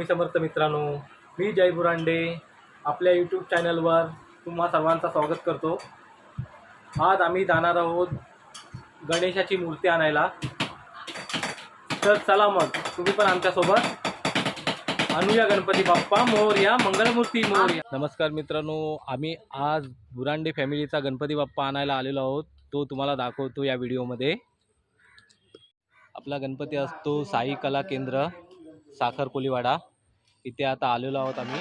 स्वामी समर्थ मित्रांनो मी जय बुरांडे. आपल्या यूट्यूब चॅनलवर तुम्हा सर्वांचा स्वागत करतो. आज आम्ही जाणार आहोत गणेशाची मूर्ती आणायला. तर चला मग तुम्ही पण आमच्यासोबत आणूया गणपती बाप्पा मोरया मंगलमूर्ती मोर्या. नमस्कार मित्रांनो आम्ही आज बुरांडे फॅमिलीचा गणपती बाप्पा आणायला आलेलो आहोत. तो तुम्हाला दाखवतो या व्हिडिओमध्ये. आपला गणपती असतो साई कला केंद्र साखर कोलीवाडा इथे आता आलेलो आहोत आम्ही.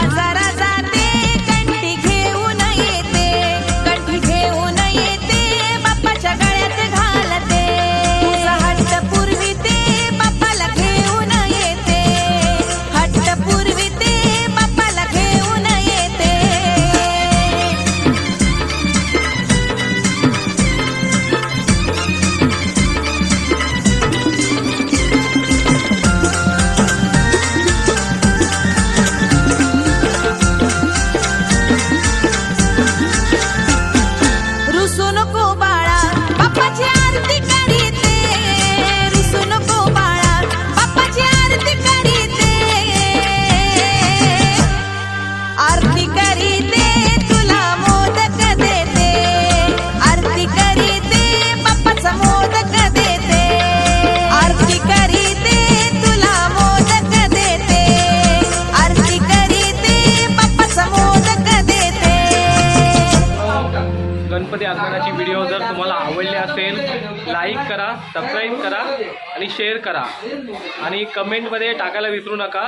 Azar, azar. गणपती आगमनाची व्हिडिओ जर तुम्हाला आवडली असेल लाईक करा सबस्क्राईब करा आणि शेअर करा. आणि कमेंटमध्ये टाकायला विसरू नका.